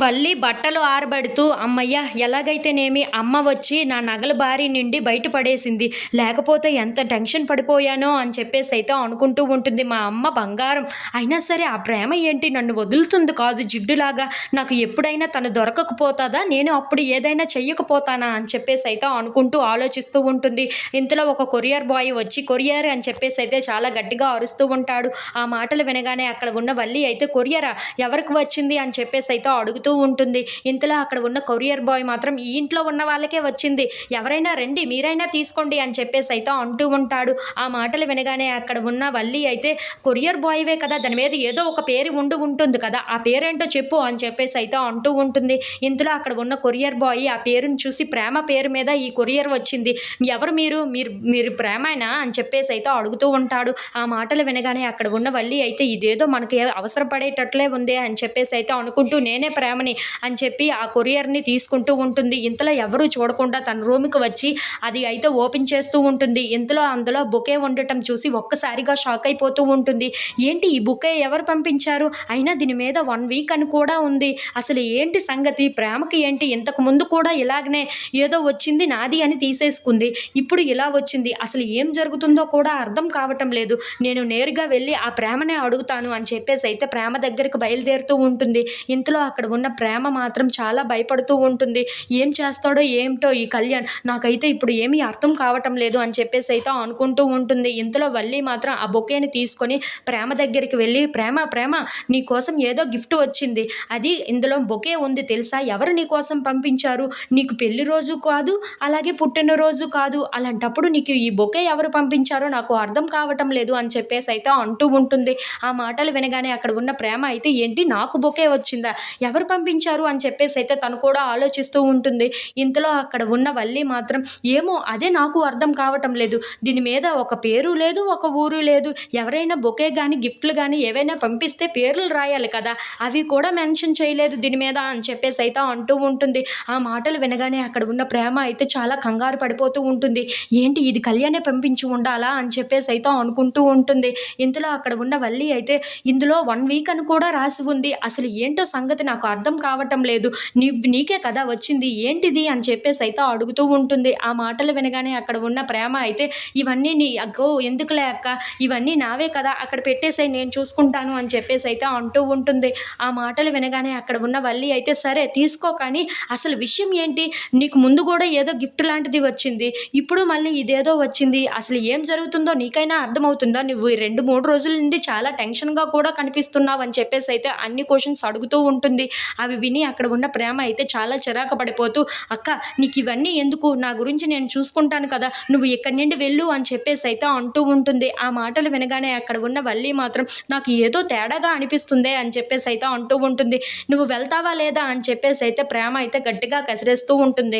వల్లి బట్టలు ఆరబెడుతూ అమ్మయ్య ఎలాగైతేనేమి అమ్మ వచ్చి నా నగల బారి నుండి బయటపడేసింది లేకపోతే ఎంత టెన్షన్ పడిపోయానో అని చెప్పేసి అయితే అనుకుంటూ ఉంటుంది మా అమ్మ బంగారం. అయినా సరే ఆ ప్రేమ ఏంటి? నన్ను వదులుతుంది కాదు జిడ్డులాగా. నాకు ఎప్పుడైనా తను దొరకకపోతుందా? నేను అప్పుడు ఏదైనా చెయ్యకపోతానా? అని చెప్పేసి అయితే అనుకుంటూ ఆలోచిస్తూ ఉంటుంది. ఇంతలో ఒక కొరియర్ బాయ్ వచ్చి కొరియర్ అని చెప్పేసి అయితే చాలా గట్టిగా అరుస్తూ ఉంటాడు. ఆ మాటలు వినగానే అక్కడ ఉన్న వల్లి అయితే కొరియరా ఎవరికి వచ్చింది? అని చెప్పేసి అయితే అడుగుతూ ఉంటుంది. ఇంతలో అక్కడ ఉన్న కొరియర్ బాయ్ మాత్రం ఈ ఇంట్లో ఉన్న వాళ్ళకే వచ్చింది. ఎవరైనా రండి మీరైనా తీసుకోండి అని చెప్పేసి అయితే అంటూ ఉంటాడు. ఆ మాటలు వినగానే అక్కడ ఉన్న వల్లి అయితే కొరియర్ బాయ్వే కదా దాని మీద ఏదో ఒక పేరు ఉండి ఉంటుంది కదా ఆ పేరేంటో చెప్పు అని చెప్పేసి అయితే అంటూ ఉంటుంది. ఇంతలో అక్కడ ఉన్న కొరియర్ బాయ్ ఆ పేరుని చూసి ప్రేమ పేరు మీద ఈ కొరియర్ వచ్చింది. ఎవరు మీరు? మీరు మీరు ప్రేమైనా అని చెప్పేసి అయితే అడుగుతూ ఉంటాడు. ఆ మాటలు వినగానే అక్కడ ఉన్న వల్లి అయితే ఇదేదో మనకి అవసరపడేటట్లే ఉంది అని చెప్పేసి అయితే అనుకుంటూ నేనే ప్రేమని అని చెప్పి ఆ కొరియర్ని తీసుకుంటూ ఉంటుంది. ఇంతలో ఎవరూ చూడకుండా తన రూమ్కి వచ్చి అది అయితే ఓపెన్ చేస్తూ ఉంటుంది. ఇంతలో అందులో బుకే ఉండటం చూసి ఒక్కసారిగా షాక్ అయిపోతూ ఉంటుంది. ఏంటి ఈ బుకే ఎవరు పంపించారు? అయినా దీని మీద వన్ వీక్ అని కూడా ఉంది. అసలు ఏంటి సంగతి? ప్రేమకి ఏంటి? ఇంతకు ముందు కూడా ఇలాగనే ఏదో వచ్చింది నాది అని తీసేసుకుంది. ఇప్పుడు ఇలా వచ్చింది. అసలు ఏం జరుగుతుందో కూడా అర్థం కావటం లేదు. నేను నేరుగా వెళ్ళి ఆ ప్రేమనే అడుగుతాను అని చెప్పేసి అయితే ప్రేమ దగ్గరికి బయలుదేరుతూ ఉంటుంది. ఇంతలో అక్కడ ఉన్న ప్రేమ మాత్రం చాలా భయపడుతూ ఉంటుంది. ఏం చేస్తాడో ఏమిటో ఈ కళ్యాణ్ నాకైతే ఇప్పుడు ఏమీ అర్థం కావటం లేదు అని చెప్పేసి అయితే అనుకుంటూ ఉంటుంది. ఇంతలో వల్లి మాత్రం ఆ బొకేని తీసుకొని ప్రేమ దగ్గరికి వెళ్ళి ప్రేమ ప్రేమ నీ కోసం ఏదో గిఫ్ట్ వచ్చింది. అది ఇందులో బొకే ఉంది తెలుసా? ఎవరు నీ కోసం పంపించారు? నీకు పెళ్ళి రోజు కాదు అలాగే పుట్టినరోజు కాదు. అలాంటప్పుడు నీకు ఈ బొకే ఎవరు పంపించారో నాకు అర్థం కావటం లేదు అని చెప్పేసి అయితే అంటూ ఉంటుంది. ఆ మాటలు వినగానే అక్కడ ఉన్న ప్రేమ అయితే ఏంటి నాకు బొకే వచ్చిందా? ఎవరు పంపించారు అని చెప్పేసి అయితే తను కూడా ఆలోచిస్తూ ఉంటుంది. ఇంతలో అక్కడ ఉన్న వల్లి మాత్రం ఏమో అదే నాకు అర్థం కావటం లేదు. దీని మీద ఒక పేరు లేదు ఒక ఊరు లేదు. ఎవరైనా బొకే కానీ గిఫ్ట్లు కానీ ఏవైనా పంపిస్తే పేర్లు రాయాలి కదా. అవి కూడా మెన్షన్ చేయలేదు దీని మీద అని చెప్పేసి అయితే అంటూ ఉంటుంది. ఆ మాటలు వినగానే అక్కడ ఉన్న ప్రేమ అయితే చాలా కంగారు పడిపోతూ ఉంటుంది. ఏంటి ఇది కళ్యాణే పంపించి ఉండాలా? అని చెప్పేసి అయితే అనుకుంటూ ఉంటుంది. ఇంతలో అక్కడ ఉన్న వల్లి అయితే ఇందులో వన్ వీక్ అని కూడా రాసి ఉంది. అసలు ఏంటో సంగతి నాకు అర్థం కావటం లేదు. నీ నీకే కదా వచ్చింది. ఏంటిది? అని చెప్పేసి అయితే అడుగుతూ ఉంటుంది. ఆ మాటలు వినగానే అక్కడ ఉన్న ప్రేమ అయితే ఇవన్నీ నీ అగ్గో ఎందుకులే అక్క? ఇవన్నీ నావే కదా? అక్కడ పెట్టేసాయి నేను చూసుకుంటాను అని చెప్పేసి అయితే అంటూ ఉంటుంది. ఆ మాటలు వినగానే అక్కడ ఉన్న వల్లి అయితే సరే తీసుకో కానీ అసలు విషయం ఏంటి? నీకు ముందు కూడా ఏదో గిఫ్ట్ లాంటిది వచ్చింది. ఇప్పుడు మళ్ళీ ఇదేదో వచ్చింది. అసలు ఏం జరుగుతుందో నీకైనా అర్థమవుతుందా? నువ్వు ఈ రెండు మూడు రోజుల నుండి చాలా టెన్షన్గా కూడా కనిపిస్తున్నావు అని చెప్పేసి అయితే అన్ని క్వశ్చన్స్ అడుగుతూ ఉంటుంది. అవి విని అక్కడ ఉన్న ప్రేమ అయితే చాలా చిరాకు పడిపోతూ అక్క నీకు ఇవన్నీ ఎందుకు? నా గురించి నేను చూసుకుంటాను కదా నువ్వు ఇక్కడి నుండి వెళ్ళు అని చెప్పేసి అయితే అంటూ ఉంటుంది. ఆ మాటలు వినగానే అక్కడ ఉన్న వల్లి మాత్రం నాకు ఏదో తేడాగా అనిపిస్తుంది అని చెప్పేసి అయితే అంటూ ఉంటుంది. నువ్వు వెళ్తావా లేదా? అని చెప్పేసి అయితే ప్రేమ అయితే గట్టిగా కసిరేస్తూ ఉంటుంది.